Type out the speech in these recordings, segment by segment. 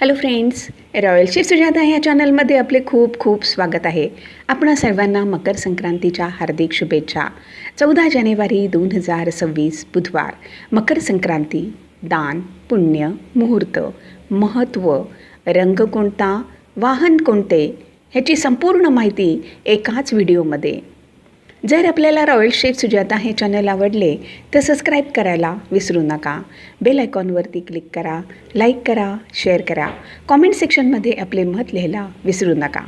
Hello friends royal chef Sujata ह्या चॅनलमध्ये आपले खूप खूप स्वागत आहे. आपणा सर्वांना मकर संक्रांतीच्या हार्दिक शुभेच्छा. चौदा जानेवारी दोन हजार सव्वीस बुधवार मकर संक्रांती दान पुण्य मुहूर्त महत्त्व रंग कोणता वाहन कोणते ह्याची संपूर्ण माहिती एकाच व्हिडिओमध्ये जर आपल्याला रॉयल शेफ सुजाता हे चॅनल आवडले तर सबस्क्राईब करायला विसरू नका. बेल आयकॉनवरती क्लिक करा लाईक करा शेअर करा. कॉमेंट सेक्शनमध्ये आपले मत लिहायला विसरू नका.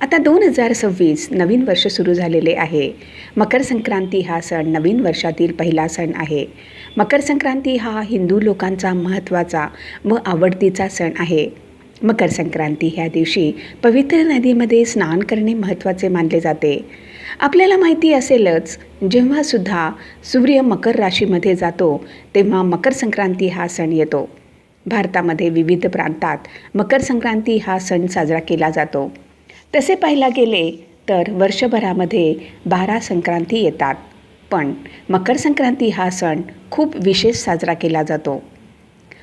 आता दोन हजार सव्वीस नवीन वर्ष सुरू झालेले आहे. मकर संक्रांती हा सण नवीन वर्षातील पहिला सण आहे. मकर संक्रांती हा हिंदू लोकांचा महत्त्वाचा व आवडतीचा सण आहे. मकर संक्रांती ह्या दिवशी पवित्र नदीमध्ये स्नान करणे महत्त्वाचे मानले जाते. आपल्याला माहिती असेलच जेव्हासुद्धा सूर्य मकर राशीमध्ये जातो तेव्हा मकर संक्रांती हा सण येतो. भारतामध्ये विविध प्रांतात मकर संक्रांती हा सण साजरा केला जातो. तसे पाहायला गेले तर वर्षभरामध्ये बारा संक्रांती येतात. पण मकर संक्रांती हा सण खूप विशेष साजरा केला जातो.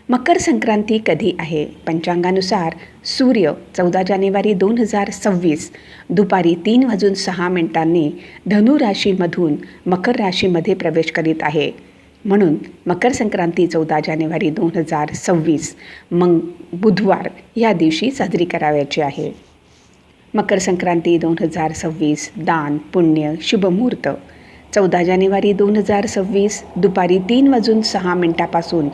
मकर संक्रांती कधी आहे? पंचांगानुसार सूर्य चौदा जानेवारी दोन हजार सव्वीस दुपारी तीन वाजून सहा मिनिटांनी धनु राशीमधून मकर राशीमध्ये प्रवेश करीत आहे. म्हणून मकर संक्रांती चौदा जानेवारी दोन हजार सव्वीस मग बुधवार या दिवशी साजरी करावयाची आहे. मकर संक्रांती दोन हजार सव्वीस दान पुण्य शुभमुहूर्त. चौदा जानेवारी दोन हजार सव्वीस दुपारी तीन वाजून सहा मिनटापासून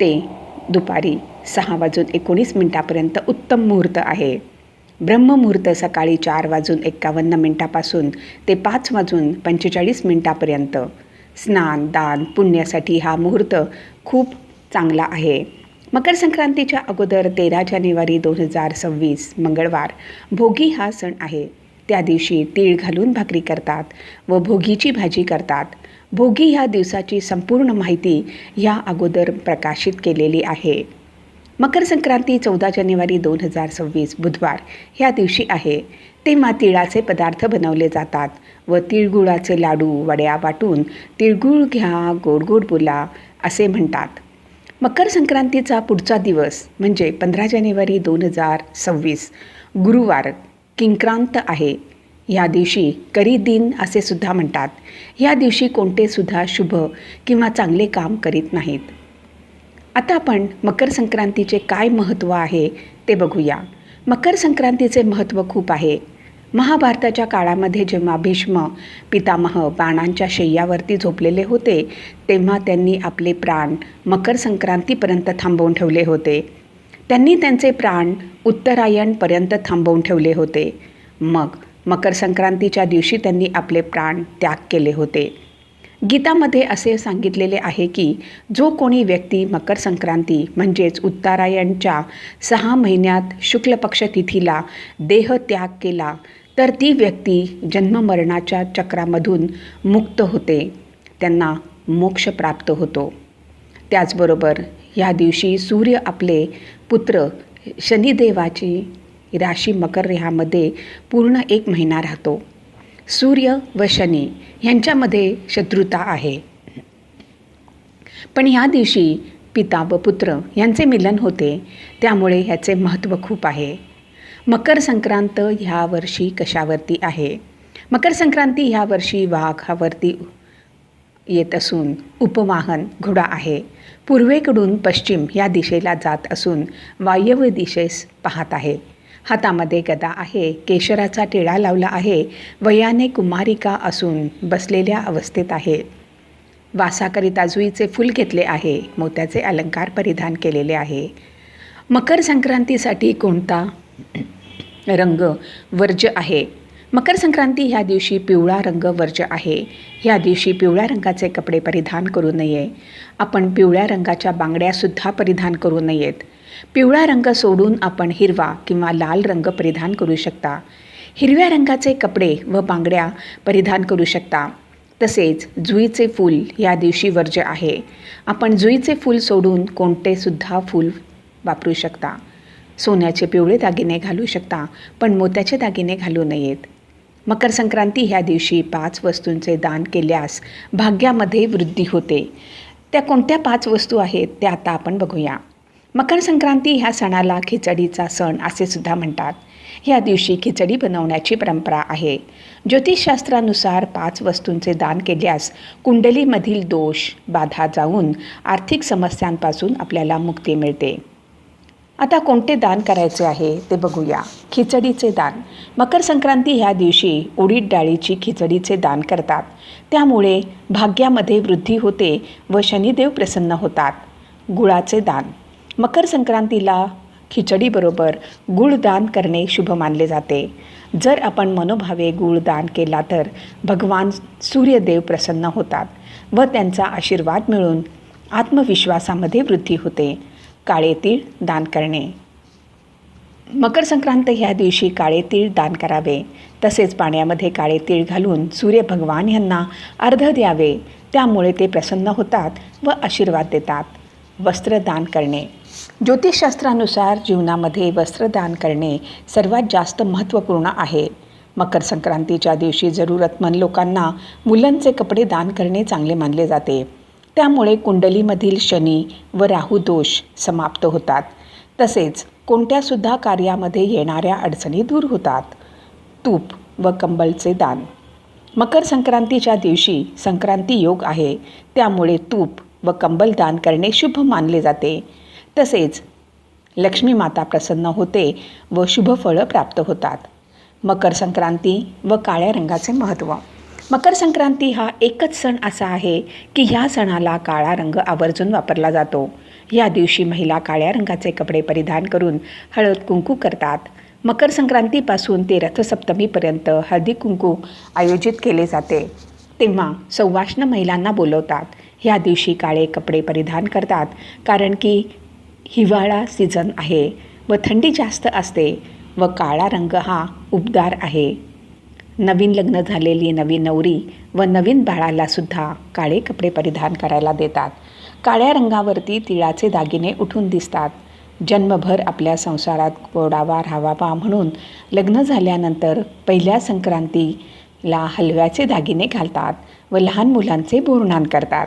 ते दुपारी सहा वाजून एकोणीस मिनटापर्यंत उत्तम मुहूर्त आहे. ब्रह्ममुहूर्त सकाळी चार वाजून एक्कावन्न मिनटापासून ते पाच वाजून पंचेचाळीस मिनटापर्यंत. स्नान दान पुण्यासाठी हा मुहूर्त खूप चांगला आहे. मकर संक्रांतीच्या अगोदर तेरा जानेवारी दोन हजार सव्वीस मंगळवार भोगी हा सण आहे. त्या दिवशी तीळ घालून भाकरी करतात व भोगीची भाजी करतात. भोगी ह्या दिवसाची संपूर्ण माहिती ह्या अगोदर प्रकाशित केलेली आहे. मकर संक्रांती चौदा जानेवारी दोन हजार सव्वीस बुधवार ह्या दिवशी आहे. तेव्हा तिळाचे पदार्थ बनवले जातात व तिळगुळाचे लाडू वड्या वाटून तिळगुळ घ्या गोड गोड बोला असे म्हणतात. मकर संक्रांतीचा पुढचा दिवस म्हणजे पंधरा जानेवारी दोन हजार सव्वीस गुरुवार किंक्रांत आहे. ह्या दिवशी करी दिन असे सुद्धा म्हणतात. ह्या दिवशी कोणते सुद्धा शुभ किंवा चांगले काम करीत नाहीत. आता आपण मकर संक्रांतीचे काय महत्त्व आहे ते बघूया. मकर संक्रांतीचे महत्त्व खूप आहे. महाभारताच्या काळामध्ये जेव्हा भीष्म पितामह बाणांच्या शय्यावरती झोपलेले होते तेव्हा त्यांनी आपले प्राण मकर संक्रांतीपर्यंत थांबवून ठेवले होते. त्यांनी त्यांचे प्राण उत्तरायणपर्यंत थांबवून ठेवले होते. मग मकर संक्रांतीच्या दिवशी त्यांनी आपले प्राण त्याग केले होते. गीतामध्ये असे सांगितलेले आहे की जो कोणी व्यक्ती मकर संक्रांती म्हणजेच उत्तरायणच्या सहा महिन्यात शुक्ल पक्ष तिथीला देह त्याग केला तर ती व्यक्ती जन्ममरणाच्या चक्रामधून मुक्त होते. त्यांना मोक्ष प्राप्त होतो. त्याचबरोबर या दिवशी सूर्य आपले पुत्र शनिदेवाची राशी मकर ह्यामध्ये पूर्ण एक महिना राहतो. सूर्य व शनी यांच्यामध्ये शत्रुता आहे. पण ह्या दिवशी पिता व पुत्र यांचे मिलन होते त्यामुळे ह्याचे महत्त्व खूप आहे. मकर संक्रांत ह्या वर्षी कशावरती आहे? मकर संक्रांती ह्या वर्षी वाघावरती येत असून उपवाहन घोडा आहे. पूर्वेकडून पश्चिम या दिशेला जात असून वायव्य दिशेस पाहत आहे. हातामध्ये गदा आहे. केशराचा टिळा लावला आहे. वयाने कुमारिका असून बसलेल्या अवस्थेत आहे. वासाकरिता जुईचे फूल घेतले आहे. मोत्याचे अलंकार परिधान केलेले आहे. मकर संक्रांतीसाठी कोणता रंग वर्ज आहे? मकर संक्रांती ह्या दिवशी पिवळा रंग वर्ज आहे. ह्या दिवशी पिवळ्या रंगाचे कपडे परिधान करू नये. आपण पिवळ्या रंगाच्या बांगड्यासुद्धा परिधान करू नयेत. पिवळा रंग सोडून आपण हिरवा किंवा लाल रंग परिधान करू शकता. हिरव्या रंगाचे कपडे व बांगड्या परिधान करू शकता. तसेच जुईचे फूल या दिवशी वर्ज आहे. आपण जुईचे फूल सोडून कोणतेसुद्धा फूल वापरू शकता. सोन्याचे पिवळे दागिने घालू शकता पण मोत्याचे दागिने घालू नयेत. मकर संक्रांती ह्या दिवशी पाच वस्तूंचे दान केल्यास भाग्यामध्ये वृद्धी होते. त्या कोणत्या पाच वस्तू आहेत त्या आता आपण बघूया. मकर संक्रांती ह्या सणाला खिचडीचा सण असे सुद्धा म्हणतात. ह्या दिवशी खिचडी बनवण्याची परंपरा आहे. ज्योतिषशास्त्रानुसार पाच वस्तूंचे दान केल्यास कुंडलीमधील दोष बाधा जाऊन आर्थिक समस्यांपासून आपल्याला मुक्ती मिळते. आता कोणते दान करायचे आहे ते बघूया. खिचडीचे दान. मकर संक्रांती ह्या दिवशी उडीद डाळीची खिचडीचे दान करतात. त्यामुळे भाग्यामध्ये वृद्धी होते व शनिदेव प्रसन्न होतात. गुळाचे दान. मकर संक्रांतीला खिचडीबरोबर गुळदान करणे शुभ मानले जाते. जर आपण मनोभावे गुळदान केला तर भगवान सूर्यदेव प्रसन्न होतात व त्यांचा आशीर्वाद मिळून आत्मविश्वासामध्ये वृद्धी होते. काळे तीळ दान करणे. मकर संक्रांत ह्या दिवशी काळे तीळ दान करावे. तसेच पाण्यामध्ये काळे तीळ घालून सूर्य भगवान यांना अर्ध द्यावे. त्यामुळे ते प्रसन्न होतात व आशीर्वाद देतात. वस्त्रदान करणे. ज्योतिषशास्त्रानुसार जीवनामध्ये वस्त्रदान करणे सर्वात जास्त महत्त्वपूर्ण आहे. मकर संक्रांतीच्या दिवशी जरूरतमंद लोकांना मुलांचे कपडे दान करणे चांगले मानले जाते. त्यामुळे कुंडलीमधील शनी व राहू दोष समाप्त होतात. तसेच कोणत्यासुद्धा कार्यामध्ये येणाऱ्या अडचणी दूर होतात. तूप व कंबलचे दान. मकर संक्रांतीच्या दिवशी संक्रांती योग आहे. त्यामुळे तूप व कंबल दान करणे शुभ मानले जाते. तसेच लक्ष्मी माता प्रसन्न होते व शुभफळं प्राप्त होतात. मकर संक्रांती व काळ्या रंगाचे महत्त्व मकर संक्रांती हा एकच सण असा आहे की ह्या सणाला काळा रंग आवर्जून वापरला जातो. या दिवशी महिला काळ्या रंगाचे कपडे परिधान करून हळद कुंकू करतात. मकर संक्रांतीपासून ते रथसप्तमीपर्यंत हळदी कुंकू आयोजित केले जाते. तेव्हा सौवाष्ण महिलांना बोलवतात. ह्या दिवशी काळे कपडे परिधान करतात. कारण की हिवाळा सीझन आहे व थंडी जास्त असते व काळा रंग हा उबदार आहे. नवीन लग्न झालेली नवीन नवरी व नवीन बाळालासुद्धा काळे कपडे परिधान करायला देतात. काळ्या रंगावरती तिळाचे दागिने उठून दिसतात. जन्मभर आपल्या संसारात गोडावा राहावा म्हणून लग्न झाल्यानंतर पहिल्या संक्रांतीला हलव्याचे दागिने घालतात व लहान मुलांचे बोरणान करतात.